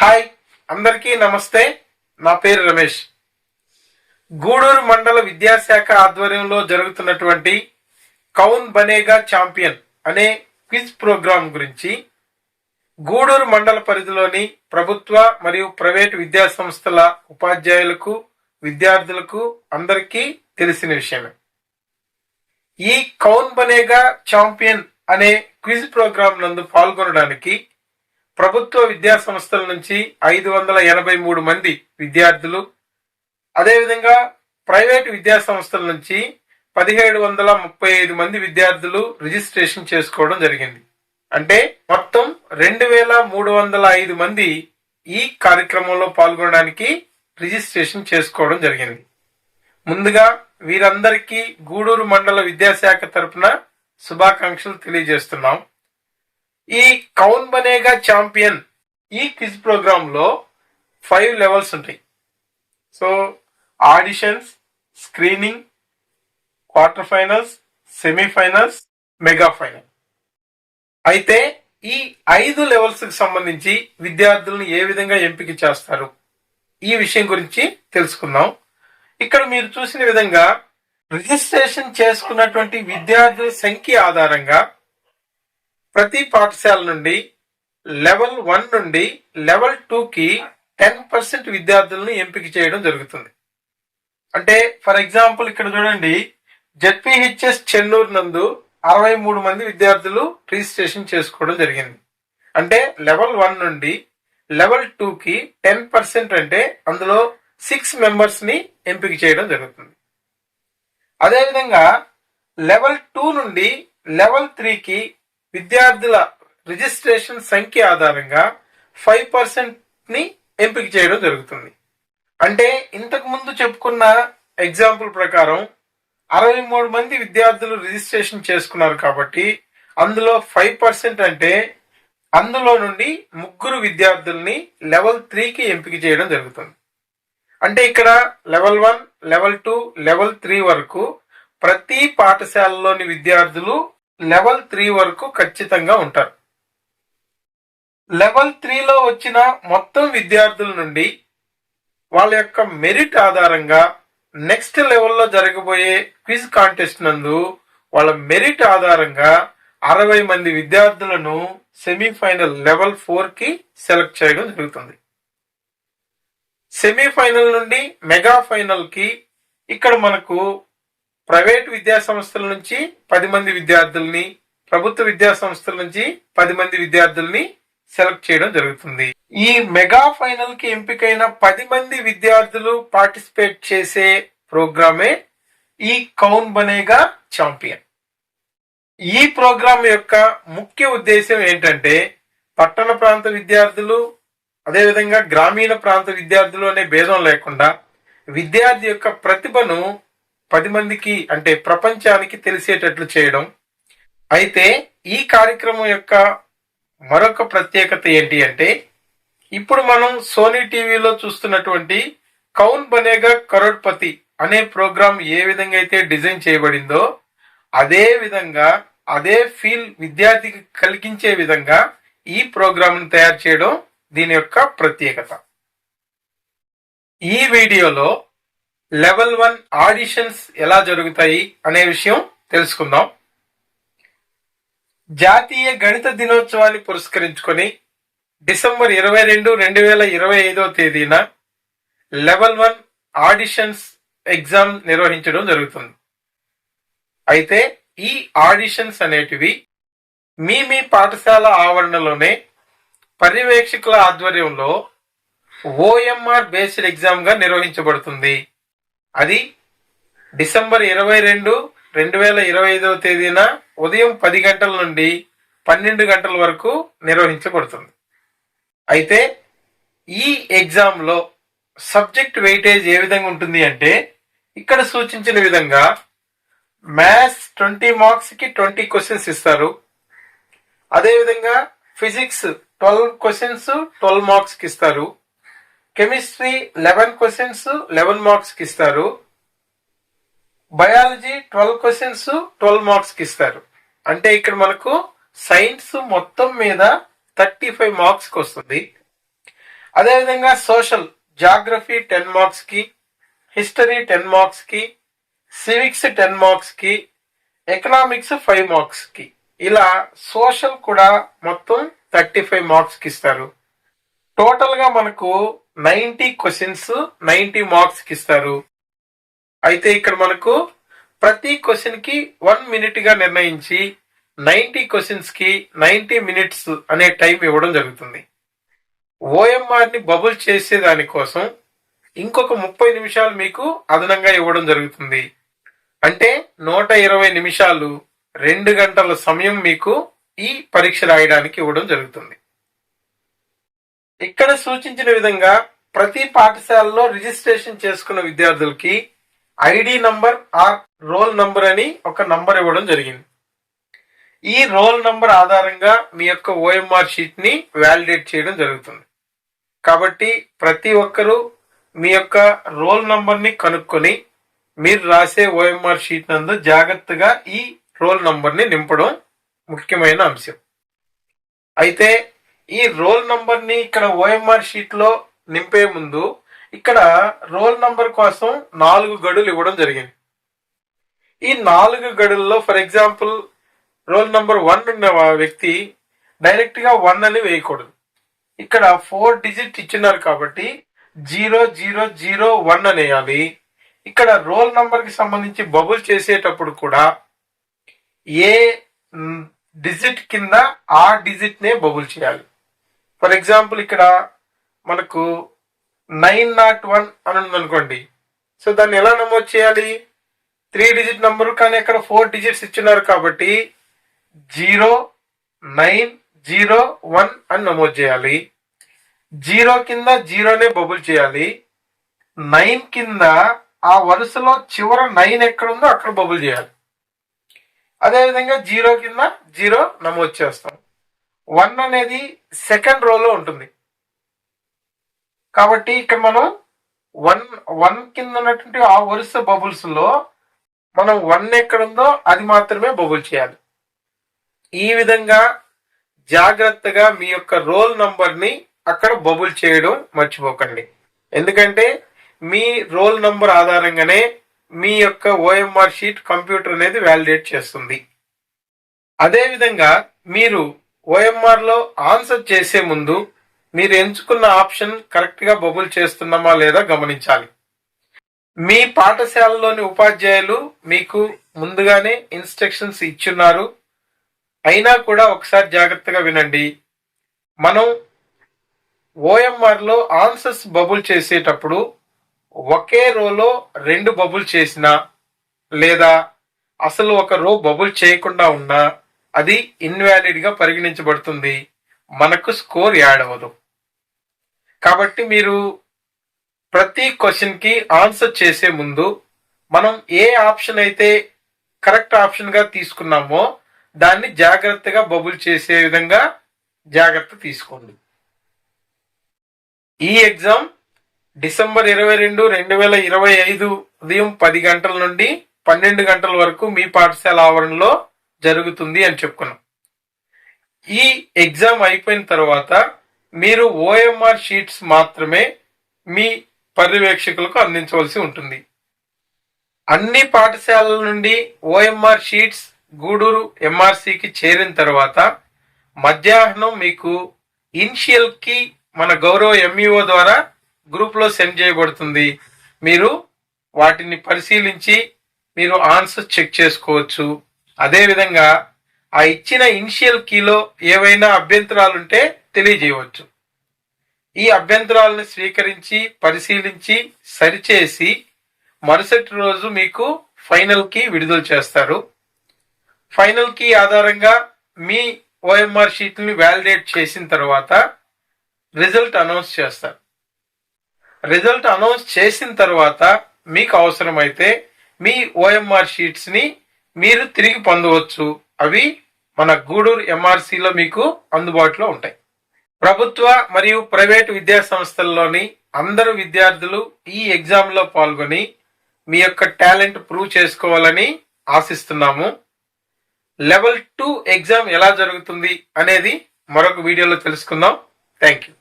Hi అందరికీ నమస్తే. నా పేరు రమేష్. గూడూరు మండల విద్యాశాఖ ఆధ్వర్యంలో జరుగుతున్నటువంటి కౌన్ బనేగా ఛాంపియన్ అనే క్విజ్ ప్రోగ్రాం గురించి గూడూరు మండల పరిధిలోని ప్రభుత్వ మరియు ప్రైవేటు విద్యా సంస్థల ఉపాధ్యాయులకు విద్యార్థులకు అందరికీ తెలిసిన విషయమే. ఈ కౌన్ బనేగా ఛాంపియన్ అనే క్విజ్ ప్రోగ్రాం నందు పాల్గొనడానికి ప్రభుత్వ విద్యా సంస్థల నుంచి ఐదు వందల ఎనభై మూడు మంది విద్యార్థులు అదేవిధంగా ప్రైవేటు విద్యా సంస్థల నుంచి పదిహేడు వందల ముప్పై ఐదు మంది విద్యార్థులు రిజిస్ట్రేషన్ చేసుకోవడం జరిగింది. అంటే మొత్తం రెండు వేల మూడు వందల ఐదు మంది ఈ కార్యక్రమంలో పాల్గొనడానికి రిజిస్ట్రేషన్ చేసుకోవడం జరిగింది. ముందుగా వీరందరికీ గూడూరు మండల విద్యాశాఖ తరపున శుభాకాంక్షలు తెలియజేస్తున్నాం. ఈ కౌన్ బనేగా ఛాంపియన్ ఈ క్విజ్ ప్రోగ్రాంలో ఫైవ్ లెవెల్స్ ఉంటాయి. So auditions screening quarter finals semifinals mega final. అయితే ఈ ఐదు లెవెల్స్కి సంబంధించి విద్యార్థులను ఏ విధంగా ఎంపిక చేస్తారు? ఈ విషయం గురించి తెలుసుకుందాం. ఇక్కడ మీరు చూసిన విధంగా రిజిస్ట్రేషన్ చేసుకున్నటువంటి విద్యార్థుల సంఖ్య ఆధారంగా ప్రతి పాఠశాల నుండి లెవెల్ వన్ నుండి లెవెల్ టూకి టెన్ పర్సెంట్ విద్యార్థులను ఎంపిక చేయడం జరుగుతుంది. అంటే ఫర్ ఎగ్జాంపుల్ ఇక్కడ చూడండి జెడ్పిహెచ్ఎస్ చెన్నూరు నందు అరవై మూడు మంది విద్యార్థులు రిజిస్ట్రేషన్ చేసుకోవడం జరిగింది. అంటే లెవెల్ వన్ నుండి లెవెల్ టూకి టెన్ పర్సెంట్ అంటే అందులో సిక్స్ మెంబర్స్ని ఎంపిక చేయడం జరుగుతుంది. అదేవిధంగా లెవెల్ టూ నుండి లెవెల్ త్రీకి విద్యార్థుల రిజిస్ట్రేషన్ సంఖ్య ఆధారంగా ఫైవ్ పర్సెంట్ని ఎంపిక చేయడం జరుగుతుంది. అంటే ఇంతకు ముందు చెప్పుకున్న ఎగ్జాంపుల్ ప్రకారం అరవై మూడు మంది విద్యార్థులు రిజిస్ట్రేషన్ చేసుకున్నారు కాబట్టి అందులో ఫైవ్ పర్సెంట్ అంటే అందులో నుండి ముగ్గురు విద్యార్థుల్ని లెవెల్ త్రీకి ఎంపిక చేయడం జరుగుతుంది. అంటే ఇక్కడ level one level two level three వరకు ప్రతి పాఠశాలలోని విద్యార్థులు లెవెల్ త్రీ వరకు ఖచ్చితంగా ఉంటారు. లెవెల్ త్రీలో వచ్చిన మొత్తం విద్యార్థుల నుండి వాళ్ళ యొక్క మెరిట్ ఆధారంగా నెక్స్ట్ లెవెల్లో జరగబోయే క్విజ్ కాంటెస్ట్ నందు వాళ్ళ మెరిట్ ఆధారంగా అరవై మంది విద్యార్థులను సెమీఫైనల్ లెవెల్ ఫోర్కి సెలెక్ట్ చేయడం జరుగుతుంది. సెమీఫైనల్ నుండి మెగా ఫైనల్కి ఇక్కడ మనకు ప్రైవేట్ విద్యా సంస్థల నుంచి పది మంది విద్యార్థుల్ని ప్రభుత్వ విద్యా సంస్థల నుంచి పది మంది విద్యార్థుల్ని సెలెక్ట్ చేయడం జరుగుతుంది. ఈ మెగా ఫైనల్కి ఎంపికైన పది మంది విద్యార్థులు పార్టిసిపేట్ చేసే ప్రోగ్రామే ఈ కౌన్ బనేగా ఛాంపియన్. ఈ ప్రోగ్రాం యొక్క ముఖ్య ఉద్దేశం ఏంటంటే పట్టణ ప్రాంత విద్యార్థులు అదేవిధంగా గ్రామీణ ప్రాంత విద్యార్థులు అనే భేదం లేకుండా విద్యార్థి యొక్క ప్రతిభను పది మందికి అంటే ప్రపంచానికి తెలిసేటట్లు చేయడం. అయితే ఈ కార్యక్రమం యొక్క మరొక ప్రత్యేకత ఏంటి అంటే ఇప్పుడు మనం సోనీ టీవీలో చూస్తున్నటువంటి కౌన్ బనేగా కరోడ్పతి అనే ప్రోగ్రాం ఏ విధంగా అయితే డిజైన్ చేయబడిందో అదే విధంగా అదే ఫీల్ విద్యార్థికి కలిగించే విధంగా ఈ ప్రోగ్రాంను తయారు చేయడం దీని యొక్క ప్రత్యేకత. ఈ వీడియోలో లెవెల్ వన్ ఆడిషన్స్ ఎలా జరుగుతాయి అనే విషయం తెలుసుకుందాం. జాతీయ గణిత దినోత్సవాన్ని పురస్కరించుకొని డిసెంబర్ ఇరవై రెండు రెండు వేల ఇరవై ఐదో తేదీన లెవెల్ వన్ ఆడిషన్స్ ఎగ్జామ్ నిర్వహించడం జరుగుతుంది. అయితే ఈ ఆడిషన్స్ అనేటివి మీ మీ పాఠశాల ఆవరణలోనే పర్యవేక్షకుల ఆధ్వర్యంలో ఓఎంఆర్ బేస్డ్ ఎగ్జామ్గా నిర్వహించబడుతుంది. అది డిసెంబర్ ఇరవై రెండు రెండు వేల ఇరవై ఐదవ తేదీన ఉదయం పది గంటల నుండి పన్నెండు గంటల వరకు నిర్వహించబడుతుంది. అయితే ఈ ఎగ్జామ్లో సబ్జెక్ట్ వెయిటేజ్ ఏ విధంగా ఉంటుంది అంటే ఇక్కడ సూచించిన విధంగా మ్యాథ్స్ ట్వంటీ మార్క్స్కి ట్వంటీ క్వశ్చన్స్ ఇస్తారు. అదేవిధంగా ఫిజిక్స్ ట్వెల్వ్ క్వశ్చన్స్ ట్వెల్వ్ మార్క్స్కి ఇస్తారు. కెమిస్ట్రీ లెవెన్ క్వశ్చన్స్ లెవెన్ మార్క్స్కి ఇస్తారు. బయాలజీ ట్వెల్వ్ క్వశ్చన్స్ ట్వెల్వ్ మార్క్స్కి ఇస్తారు. అంటే ఇక్కడ మనకు సైన్స్ మొత్తం మీద థర్టీ ఫైవ్ మార్క్స్కి వస్తుంది. అదేవిధంగా సోషల్ జాగ్రఫీ టెన్ మార్క్స్కి హిస్టరీ టెన్ మార్క్స్కి సివిక్స్ టెన్ మార్క్స్కి ఎకనామిక్స్ ఫైవ్ మార్క్స్కి ఇలా సోషల్ కూడా మొత్తం థర్టీ ఫైవ్ మార్క్స్కి ఇస్తారు. టోటల్గా మనకు నైంటీ క్వశ్చన్స్ నైంటీ మార్క్స్కి ఇస్తారు. అయితే ఇక్కడ మనకు ప్రతి క్వశ్చన్కి వన్ మినిట్గా నిర్ణయించి నైంటీ క్వశ్చన్స్కి నైంటీ మినిట్స్ అనే టైం ఇవ్వడం జరుగుతుంది. ఓఎంఆర్ని బబుల్ చేసేదాని కోసం ఇంకొక ముప్పై నిమిషాలు మీకు అదనంగా ఇవ్వడం జరుగుతుంది. అంటే నూట ఇరవై నిమిషాలు రెండు గంటల సమయం మీకు ఈ పరీక్ష రాయడానికి ఇవ్వడం జరుగుతుంది. ఇక్కడ సూచించిన విధంగా ప్రతి పాఠశాలలో రిజిస్ట్రేషన్ చేసుకున్న విద్యార్థులకి ID number or roll number అని ఒక నంబర్ ఇవ్వడం జరిగింది. ఈ రోల్ నంబర్ ఆధారంగా మీ యొక్క ఓఎంఆర్ షీట్ని వ్యాలిడేట్ చేయడం జరుగుతుంది. కాబట్టి ప్రతి ఒక్కరూ మీ యొక్క రోల్ నంబర్ని కనుక్కొని మీరు రాసే ఓఎంఆర్ షీట్ నందు జాగ్రత్తగా ఈ రోల్ నంబర్ని నింపడం ముఖ్యమైన అంశం. అయితే ఈ రోల్ నంబర్ని ఇక్కడ ఓఎంఆర్ షీట్లో నింపే ముందు ఇక్కడ రోల్ నంబర్ కోసం నాలుగు గడులు ఇవ్వడం జరిగింది. ఈ నాలుగు గడుల్లో for example roll number one ఉన్న వ్యక్తి డైరెక్ట్గా వన్ అని వేయకూడదు. ఇక్కడ ఫోర్ డిజిట్ ఇచ్చినారు కాబట్టి జీరో జీరో జీరో వన్ అనేయాలి. ఇక్కడ రోల్ నంబర్కి సంబంధించి బబుల్ చేసేటప్పుడు కూడా ఏ డిజిట్ కింద ఆ డిజిట్నే బబుల్ చేయాలి. ఫర్ ఎగ్జాంపుల్ ఇక్కడ మనకు నైన్ నాట్ వన్ అని ఉందనుకోండి సో దాన్ని ఎలా నమోదు చేయాలి? త్రీ డిజిట్ నంబరు కానీ అక్కడ ఫోర్ డిజిట్స్ ఇచ్చినారు కాబట్టి జీరో నైన్ జీరో వన్ అని నమోదు చేయాలి. జీరో కింద జీరోనే బబుల్ చేయాలి. నైన్ కింద ఆ వరుసలో చివర నైన్ ఎక్కడ ఉందో అక్కడ బబుల్ చేయాలి. అదేవిధంగా జీరో కింద జీరో నమోదు చేస్తాం. వన్ అనేది సెకండ్ రోలో ఉంటుంది. కాబట్టి ఇక్కడ మనం వన్ వన్ కింద ఉన్నటువంటి ఆ వరుస బబుల్స్లో మనం వన్ ఎక్కడుందో అది మాత్రమే బబుల్ చేయాలి. ఈ విధంగా జాగ్రత్తగా మీ యొక్క రోల్ నంబర్ని అక్కడ బబుల్ చేయడం మర్చిపోకండి. ఎందుకంటే మీ రోల్ నంబర్ ఆధారంగానే మీ యొక్క ఓఎంఆర్ షీట్ కంప్యూటర్ అనేది వ్యాలిడేట్ చేస్తుంది. అదేవిధంగా మీరు ఓఎంఆర్లో ఆన్సర్ చేసే ముందు మీరు ఎంచుకున్న ఆప్షన్ కరెక్ట్గా బబుల్ చేస్తున్నామా లేదా గమనించాలి. మీ పాఠశాలలోని ఉపాధ్యాయులు మీకు ముందుగానే ఇన్స్ట్రక్షన్స్ ఇచ్చున్నారు. అయినా కూడా ఒకసారి జాగ్రత్తగా వినండి. మనం ఓఎంఆర్లో ఆన్సర్స్ బబుల్ చేసేటప్పుడు ఒకే రోలో రెండు బబుల్ చేసినా లేదా అసలు ఒక రో బబుల్ చేయకుండా ఉన్నా అది ఇన్వాలిడ్గా పరిగణించబడుతుంది. మనకు స్కోర్ యాడ్ అవ్వదు. కాబట్టి మీరు ప్రతి క్వశ్చన్కి ఆన్సర్ చేసే ముందు మనం ఏ ఆప్షన్ అయితే కరెక్ట్ ఆప్షన్గా తీసుకున్నామో దాన్ని జాగ్రత్తగా బబుల్ చేసే విధంగా జాగ్రత్త తీసుకోండి. ఈ ఎగ్జామ్ డిసెంబర్ ఇరవై రెండు రెండు వేల ఇరవై ఐదు ఉదయం పది గంటల నుండి పన్నెండు గంటల వరకు మీ పాఠశాల ఆవరణలో జరుగుతుంది అని చెప్పుకున్నాం. ఈ ఎగ్జామ్ అయిపోయిన తర్వాత మీరు ఓఎంఆర్ షీట్స్ మాత్రమే మీ పర్యవేక్షకులకు అందించవలసి ఉంటుంది. అన్ని పాఠశాలల నుండి ఓఎంఆర్ షీట్స్ గూడూరు ఎంఆర్సికి చేరిన తర్వాత మధ్యాహ్నం మీకు ఇన్షియల్కి మన గౌరవ ఎంఈఓ ద్వారా గ్రూప్లో సెండ్ చేయబడుతుంది. మీరు వాటిని పరిశీలించి మీరు ఆన్సర్ చెక్ చేసుకోవచ్చు. అదేవిధంగా ఆ ఇచ్చిన ఇనిషియల్ కీలో ఏవైనా అభ్యంతరాలుంటే తెలియజేయవచ్చు. ఈ అభ్యంతరాలను స్వీకరించి పరిశీలించి సరిచేసి మరుసటి రోజు మీకు ఫైనల్ కీ విడుదల చేస్తారు. ఫైనల్ కీ ఆధారంగా మీ ఓఎంఆర్ షీట్ని వ్యాలిడేట్ చేసిన తర్వాత రిజల్ట్ అనౌన్స్ చేస్తారు. రిజల్ట్ అనౌన్స్ చేసిన తర్వాత మీకు అవసరమైతే మీ ఓఎంఆర్ షీట్స్ని మీరు తిరిగి పొందవచ్చు. అవి మన గూడూరు ఎంఆర్సీలో మీకు అందుబాటులో ఉంటాయి. ప్రభుత్వ మరియు ప్రైవేటు విద్యా సంస్థల్లోని అందరు విద్యార్థులు ఈ ఎగ్జామ్లో పాల్గొని మీ యొక్క టాలెంట్ ప్రూవ్ చేసుకోవాలని ఆశిస్తున్నాము. లెవెల్ టూ ఎగ్జామ్ ఎలా జరుగుతుంది అనేది మరొక వీడియోలో తెలుసుకుందాం. Thank you.